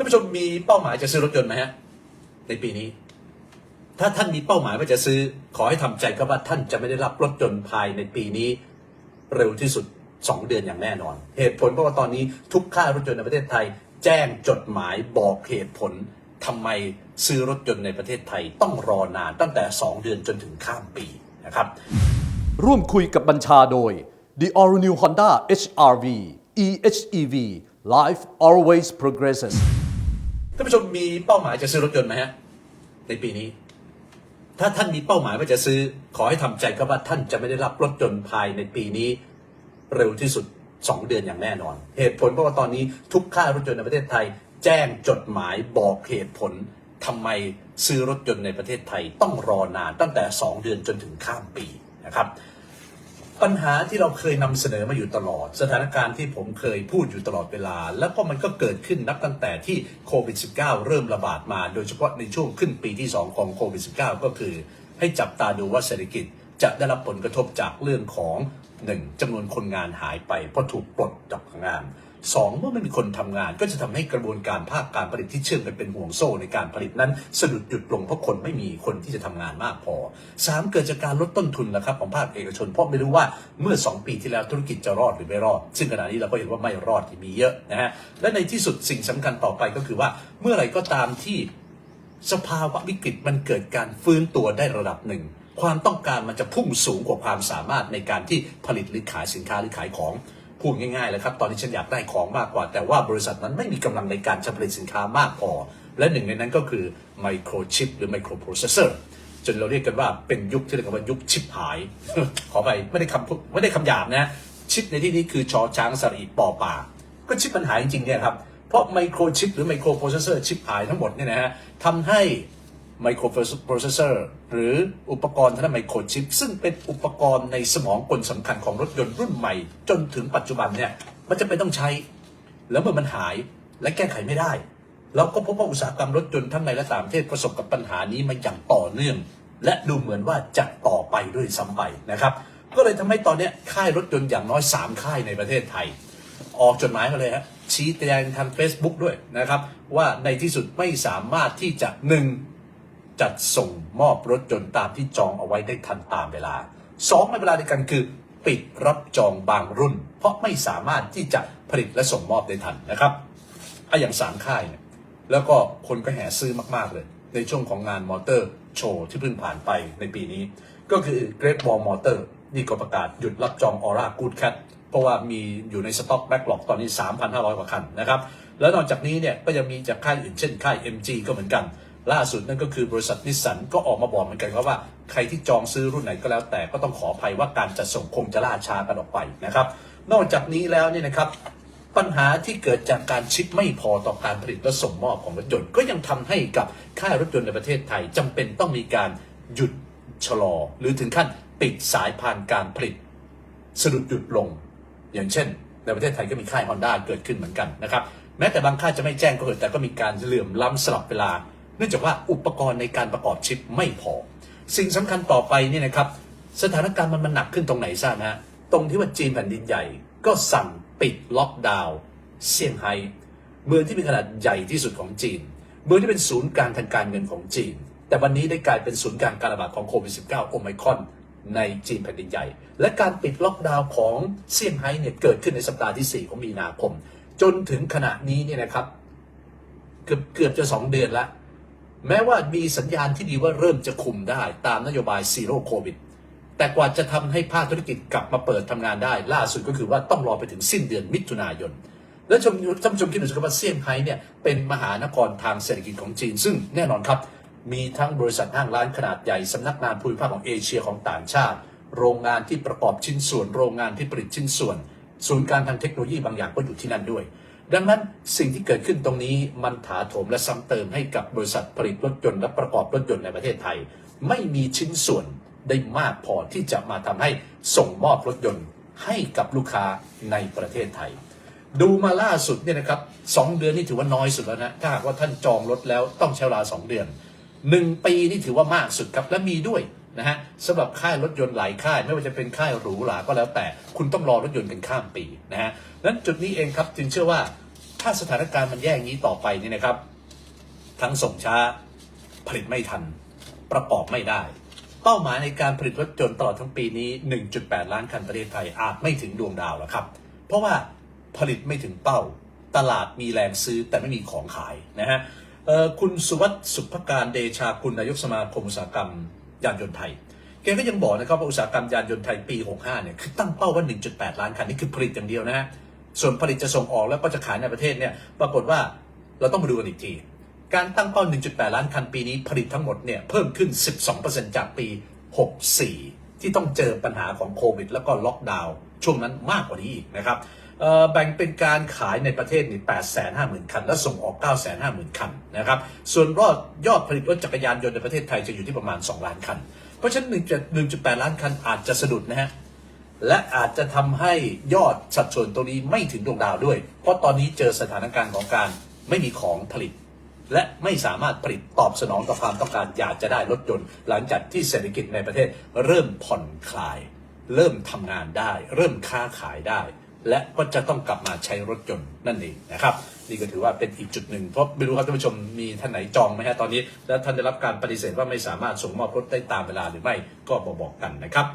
ท่านผู้ชมมีเป้าหมายจะซื้อรถยนต์ไหมฮะในปีนี้ ถ้าท่านมีเป้าหมายว่าจะซื้อ ขอให้ทำใจก็ว่าท่านจะไม่ได้รับรถยนต์ภายในปีนี้ เร็วที่สุด 2 เดือนอย่างแน่นอน เหตุผลเพราะว่าตอนนี้ทุกค่ายรถยนต์ในประเทศไทย แจ้งจดหมายบอกเหตุผลทำไมซื้อรถยนต์ในประเทศไทยต้องรอนานตั้งแต่ 2 เดือนจนถึงข้ามปีนะครับ ร่วมคุยกับบัญชาโดย The All New Honda HRV EHEV Life always progresses ท่านผู้ชมมีเป้าหมายจะซื้อรถยนต์ไหมฮะในปีนี้ ถ้าท่านมีเป้าหมายว่าจะซื้อ ขอให้ทำใจก็ว่าท่านจะไม่ได้รับรถยนต์ภายในปีนี้ เร็วที่สุด 2 เดือนอย่างแน่นอน เหตุผลเพราะว่าตอนนี้ทุกค่ายรถยนต์ในประเทศไทย แจ้งจดหมายบอกเหตุผลทำไมซื้อรถยนต์ในประเทศไทย ต้องรอนานตั้งแต่ 2 เดือนจนถึงข้ามปีนะครับ ปัญหาที่เราเคยนำเสนอมาอยู่ตลอด สถานการณ์ที่ผมเคยพูดอยู่ตลอดเวลา แล้วก็มันก็เกิดขึ้นนับตั้งแต่ที่โควิด -19 เริ่มระบาดมา โดยเฉพาะในช่วงขึ้นปีที่ 2 ของโควิด -19 ก็คือ ให้จับตาดูว่าเศรษฐกิจจะได้รับผลกระทบจากเรื่องของ 1. จำนวนคนงานหายไปเพราะถูกปลดจากงาน 2. เมื่อไม่มีคนทำงาน ก็จะทำให้กระบวนการภาคการผลิตที่เชื่อมกันเป็นห่วงโซ่ในการผลิตนั้นสะดุดหยุดลงเพราะคนไม่มีคนที่จะทำงานมากพอ 3. เกิดจากการลดต้นทุนนะครับของภาคเอกชนเพราะไม่รู้ว่าเมื่อ 2 ปีที่แล้วธุรกิจจะรอดหรือไม่รอด ซึ่งขณะนี้เราก็เห็นว่าไม่รอดที่มีเยอะนะฮะและในที่สุดสิ่งสำคัญต่อไปก็คือว่าเมื่อไหร่ก็ตามที่สภาวะวิกฤตมันเกิดการฟื้นตัวได้ระดับหนึ่ง ความต้องการมันจะพุ่งสูงกว่าความสามารถในการที่ผลิตหรือขายสินค้าหรือขายของ พูดง่ายๆเลยครับ ตอนนี้ฉันอยากได้ของมากกว่า แต่ว่าบริษัทนั้นไม่มีกำลังในการจะผลิตสินค้ามากพอ และหนึ่งในนั้นก็คือไมโครชิปหรือไมโครโปรเซสเซอร์จนเราเรียกกันว่าเป็นยุคที่เรียกว่ายุคชิปหาย ขอไปไม่ได้คำไม่ได้คำหยาบนะ ชิปในที่นี้คือชอช้างสระอีปอป่า ก็ชิปมันหายจริงๆเนี่ยครับ เพราะไมโครชิปหรือไมโครโปรเซสเซอร์ชิปหายทั้งหมดเนี่ยนะฮะทำให้ ไมโครโปรเซสเซอร์หรืออุปกรณ์ทางด้านไมโครชิป ซึ่งเป็นอุปกรณ์ในสมองกลสำคัญของรถยนต์รุ่นใหม่ จนถึงปัจจุบันเนี่ยมันจะเป็นต้องใช้ แล้วเมื่อมันหายและแก้ไขไม่ได้ เราก็พบว่าอุตสาหกรรมรถยนต์ทั้งในและต่างประเทศประสบกับปัญหานี้มาอย่างต่อเนื่อง และดูเหมือนว่าจะต่อไปด้วยซ้ำไปนะครับก็เลยทำให้ตอนนี้ค่ายรถยนต์อย่างน้อย 3 ค่ายในประเทศไทย ออกจดหมายมาเลยฮะชี้แจงทาง Facebook ด้วยนะครับ ว่าในที่สุดไม่สามารถที่จะหนึ่ง จัดส่งมอบรถยนต์ตามที่จองเอาไว้ได้ทันตามเวลาสองในเวลาเดียวกันคือปิดรับจองบางรุ่น เพราะไม่สามารถที่จะผลิตและส่งมอบได้ทันนะครับอะอย่างสามค่ายเนี่ยแล้วก็คนก็แห่ซื้อมาก ๆ เลย ในช่วงของงานมอเตอร์โชว์ที่เพิ่งผ่านไปในปีนี้ ก็คือ Great Wall Motor นี่ก็ประกาศหยุดรับจอง Aura Good Cat เพราะว่ามีอยู่ในสต็อกแบ็กหลอกตอนนี้ 3,500 กว่าคันนะครับ แล้วนอกจากนี้เนี่ยก็ยังมีจากค่ายอื่นเช่นค่าย MG ก็เหมือนกัน ล่าสุดนั่นก็คือบริษัทนิสสันก็ออกมาบอกเหมือนกันครับว่าใครที่จองซื้อรุ่นไหนก็แล้วแต่ก็ต้องขออภัยว่าการจัดส่งคงจะล่าช้ากันออกไปนะครับ นอกจากนี้แล้วเนี่ยนะครับปัญหาที่เกิดจากการชิปไม่พอต่อการผลิตและส่งมอบของรถยนต์ก็ยังทำให้กับค่ายรถยนต์ในประเทศไทยจำเป็นต้องมีการหยุดชะลอ หรือถึงขั้นปิดสายพานการผลิตสะดุดหยุดลง อย่างเช่น ในประเทศไทยก็มีค่าย Honda เกิดขึ้นเหมือนกันนะครับแม้แต่บางค่ายจะไม่แจ้งก็เถอะแต่ก็มีการเหลื่อมล้ำสลับเวลา นื่องจากว่าอุปกรณ์ในการประกอบชิปไม่พอ สิ่งสำคัญต่อไปเนี่ยนะครับ สถานการณ์มันมันหนักขึ้นตรงไหนทราบฮะตรงที่ว่าจีนแผ่นดินใหญ่ ก็สั่งปิดล็อกดาวน์เซี่ยงไฮ้เมืองที่มีขนาดใหญ่ที่สุดของจีน เมืองที่เป็นศูนย์กลางทางการเงินของจีน แต่วันนี้ได้กลายเป็นศูนย์กลางการระบาดของโควิด -19 โอไมคอนในจีนแผ่นดินใหญ่ และการปิดล็อกดาวน์ของเซี่ยงไฮ้เนี่ยเกิดขึ้นในสัปดาห์ที่ 4 ของมีนาคม จนถึงขณะนี้เนี่ยนะครับ เกือบเกือบจะ 2 เดือนละ แม้ว่ามีสัญญาณที่ดีว่าเริ่มจะคุมได้ตามนโยบายซีโร่โควิดแต่กว่าจะทำให้ภาคธุรกิจกลับมาเปิดทำงานได้ ล่าสุดก็คือว่าต้องรอไปถึงสิ้นเดือนมิถุนายน และชมท่านผู้ชมคิดดูสิครับว่าเซี่ยงไฮ้เนี่ยเป็นมหานครทางเศรษฐกิจของจีน ซึ่งแน่นอนครับ มีทั้งบริษัทห้างร้านขนาดใหญ่สำนักงานภูมิภาคของเอเชียของต่างชาติ โรงงานที่ประกอบชิ้นส่วน โรงงานที่ผลิตชิ้นส่วน ศูนย์การทางเทคโนโลยีบางอย่างก็อยู่ที่นั่นด้วย ดังนั้นสิ่งที่เกิดขึ้นตรงนี้มันถาโถมและซ้ำเติมให้กับบริษัทผลิตรถยนต์และประกอบรถยนต์ในประเทศไทย ไม่มีชิ้นส่วนได้มากพอที่จะมาทำให้ส่งมอบรถยนต์ให้กับลูกค้าในประเทศไทย ดูมาล่าสุดเนี่ยนะครับสองเดือนนี่ถือว่าน้อยสุดแล้วนะถ้าหากว่าท่านจองรถแล้วต้องใช้เวลาสองเดือนหนึ่งปีนี่ถือว่ามากสุดครับและมีด้วย นะฮะสำหรับค่ายรถยนต์หลายค่าย ไม่ว่าจะเป็นค่ายหรูหราก็แล้วแต่ คุณต้องรอรถยนต์กันข้ามปีนะฮะนั้นจุดนี้เองครับจึงเชื่อว่าถ้าสถานการณ์มันแย่อย่างนี้ต่อไปนี่นะครับ ทั้งส่งช้าผลิตไม่ทัน ประกอบไม่ได้ เป้าหมายในการผลิตรถยนต์ตลอดทั้งปีนี้ 1.8 ล้านคันประเทศไทยอาจไม่ถึงดวงดาวแล้วครับ เพราะว่าผลิตไม่ถึงเป้า ตลาดมีแรงซื้อแต่ไม่มีของขายนะฮะคุณสุวัสดิ์สุภการเดชาคุณนายกสมาคมอุตสาหกรรม ยานยนต์ไทย แกก็ยังบอกนะครับว่าอุตสาหกรรมยานยนต์ไทยปี 65 เนี่ยคือตั้งเป้าว่า 1.8 ล้านคันนี่คือผลิตอย่างเดียวนะฮะ ส่วนผลิตจะส่งออกแล้วก็จะขายในประเทศเนี่ยปรากฏว่าเราต้องมาดูกันอีกที การตั้งเป้า 1.8 ล้านคันปีนี้ผลิตทั้งหมดเนี่ยเพิ่มขึ้น 12%จากปี 64 ที่ต้องเจอปัญหาของโควิด แล้วก็ล็อกดาวน์ช่วงนั้นมากกว่านี้อีกนะครับ แบ่งเป็นการขายในประเทศนี่850,000 คัน และส่งออก 950,000 คันนะครับ ส่วนรอดยอดผลิตรถจักรยานยนต์ในประเทศไทยจะอยู่ที่ประมาณ 2 ล้านคัน เพราะฉะนั้น1.8 ล้านคันอาจจะสะดุดนะฮะ และอาจจะทำให้ยอดสัดส่วนตรงนี้ไม่ถึงดวงดาวด้วย เพราะตอนนี้เจอสถานการณ์ของการไม่มีของผลิต และไม่สามารถผลิตตอบสนองต่อความต้องการอยากจะได้รถยนต์ หลังจากที่เศรษฐกิจในประเทศเริ่มผ่อนคลาย เริ่มทำงานได้ เริ่มค้าขายได้ และก็จะต้องกลับมาใช้รถยนต์นั่นเองนะครับ นี่ก็ถือว่าเป็นอีกจุดหนึ่งเพราะไม่รู้ครับท่านผู้ชมมีท่านไหนจองไหมฮะตอนนี้ และท่านได้รับการปฏิเสธว่าไม่สามารถส่งมอบรถได้ตามเวลาหรือไม่ก็บอกๆกันนะครับ